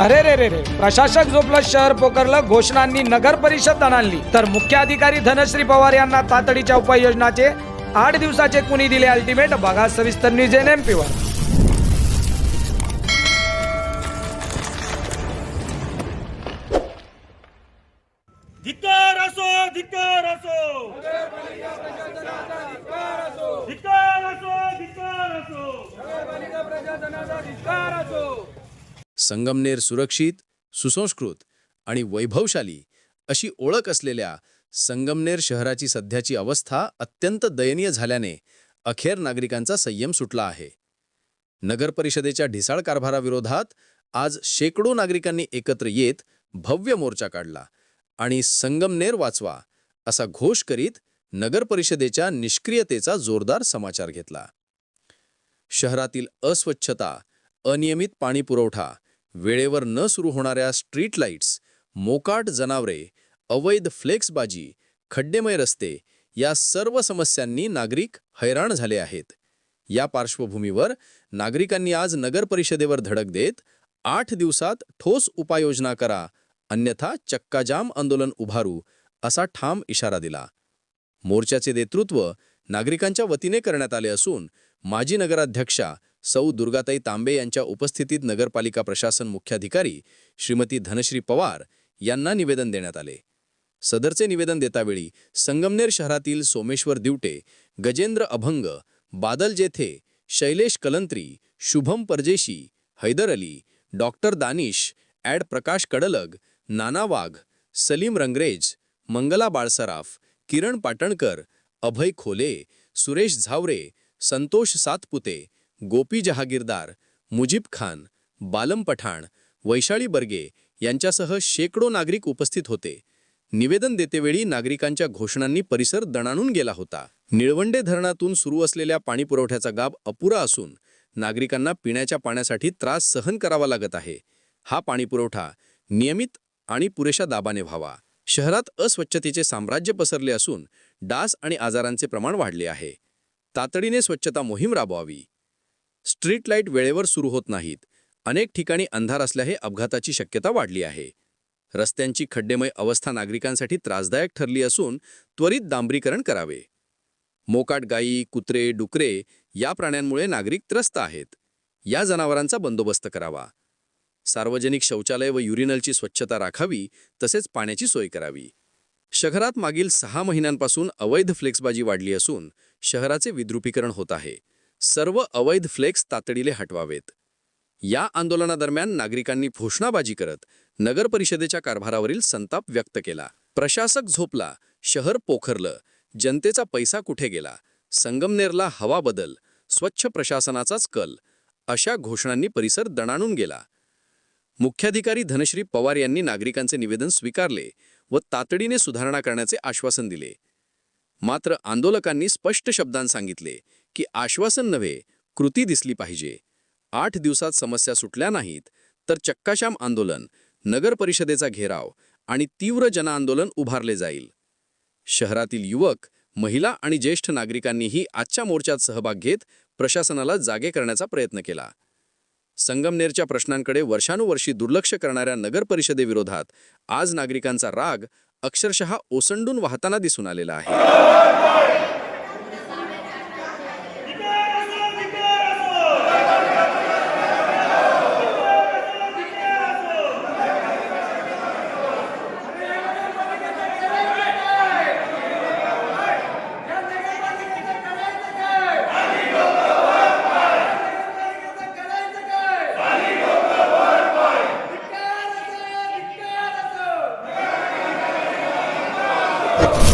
अरे रे रे रे प्रशासक झोपलं शहर पोकरलं घोषणांनी नगर परिषद दणाणली. तर मुख्य अधिकारी धनश्री पवार यांना तातडीच्या उपाययोजनाचे आठ दिवसाचे कुणी दिले अल्टिमेट? बघा सविस्तर न्यूज एन एम पीवर धिक्कार असो धिक्कार असो. धिक्कार असो धिक्कार असो. संगमनेर सुरक्षित सुसंस्कृत आणि वैभवशाली अशी ओळख असलेल्या संगमनेर शहराची सध्याची अवस्था अत्यंत दयनीय झाल्याने अखेर नागरिकांचा संयम सुटला आहे. नगर परिषदेच्या ढिसाळ कारभाराविरोधात आज शेकडो नागरिकांनी एकत्र येत भव्य मोर्चा काढला आणि संगमनेर वाचवा असा घोष करीत नगर परिषदेच्या निष्क्रियतेचा जोरदार समाचार घेतला. शहरातील अस्वच्छता अनियमित पाणी पुरवठा वेळेवर न सुरू होणाऱ्या स्ट्रीट लाईट्स मोकाट जनावरे अवैध फ्लेक्सबाजी खड्डेमय रस्ते या सर्व समस्यांनी नागरिक हैराण झाले आहेत. या पार्श्वभूमीवर नागरिकांनी आज नगर परिषदेवर धडक देत आठ दिवसात ठोस उपाययोजना करा अन्यथा चक्काजाम आंदोलन उभारू असा ठाम इशारा दिला. मोर्चाचे नेतृत्व नागरिकांच्या वतीने करण्यात आले असून माजी नगराध्यक्षा सौ दुर्गाताई तांबे यांच्या उपस्थितीत नगरपालिका प्रशासन मुख्याधिकारी श्रीमती धनश्री पवार यांना निवेदन देण्यात आले. सदरचे निवेदन देतावेळी संगमनेर शहरातील सोमेश्वर दिवटे गजेंद्र अभंग बादल जेथे शैलेश कलंत्री शुभम परजेशी हैदर अली डॉक्टर दानिश ॲड प्रकाश कडलग नाना वाघ सलीम रंगरेज मंगला बाळसराफ किरण पाटणकर अभय खोले सुरेश झावरे संतोष सातपुते गोपी जहागीरदार मुजीब खान बालम पठाण वैशाळी बर्गे यांच्यासह शेकडो नागरिक उपस्थित होते. निवेदन देतेवेळी नागरिकांच्या घोषणांनी परिसर दणाणून गेला होता. निळवंडे धरणातून सुरू असलेल्या पाणीपुरवठ्याचा गाब अपुरा असून नागरिकांना पिण्याच्या पाण्यासाठी त्रास सहन करावा लागत आहे. हा पाणीपुरवठा नियमित आणि पुरेशा दाबाने व्हावा. शहरात अस्वच्छतेचे साम्राज्य पसरले असून डास आणि आजारांचे प्रमाण वाढले आहे. तातडीने स्वच्छता मोहीम राबवावी. स्ट्रीट लाइट वेळेवर सुरू होत नाहीत. अनेक ठिकाणी अंधार असल्याने अपघाताची शक्यता वाढली आहे. रस्त्यांची खड्डेमय अवस्था नागरिकांसाठी त्रासदायक ठरली असून त्वरित डांबरीकरण करावे. मोकाट गायी कुत्रे डुकरे या प्राण्यांमुळे नागरिक त्रस्त आहेत. या जनावरांचा बंदोबस्त करावा. सार्वजनिक शौचालय व युरिनलची स्वच्छता राखावी तसेच पाण्याची सोय करावी. शहरात मागील सहा महिन्यांपासून अवैध फ्लेक्सबाजी वाढली असून शहराचे विद्रुपीकरण होत आहे. सर्व अवैध फ्लेक्स तातडीने हटवावेत. या आंदोलनादरम्यान नागरिकांनी घोषणाबाजी करत नगर परिषदेच्या कारभारावरील संताप व्यक्त केला. प्रशासक झोपला शहर पोखरलं जनतेचा पैसा कुठे गेला संगमनेरला हवा बदल स्वच्छ प्रशासनाचाच कल अशा घोषणांनी परिसर दणाणून गेला. मुख्याधिकारी धनश्री पवार यांनी नागरिकांचे निवेदन स्वीकारले व तातडीने सुधारणा करण्याचे आश्वासन दिले. मात्र आंदोलकांनी स्पष्ट शब्दांत सांगितले की आश्वासन नव्हे कृती दिसली पाहिजे. आठ दिवसात समस्या सुटल्या नाहीत तर चक्काशाम आंदोलन नगर परिषदेचा घेराव आणि तीव्र जनआंदोलन उभारले जाईल. शहरातील युवक महिला आणि ज्येष्ठ नागरिकांनीही आजच्या मोर्चात सहभाग घेत प्रशासनाला जागे करण्याचा प्रयत्न केला. संगमनेरच्या प्रश्नांकडे वर्षानुवर्षी दुर्लक्ष करणाऱ्या नगर परिषदेविरोधात आज नागरिकांचा राग अक्षरशः ओसंडून वाहताना दिसून आलेला आहे. Whoa!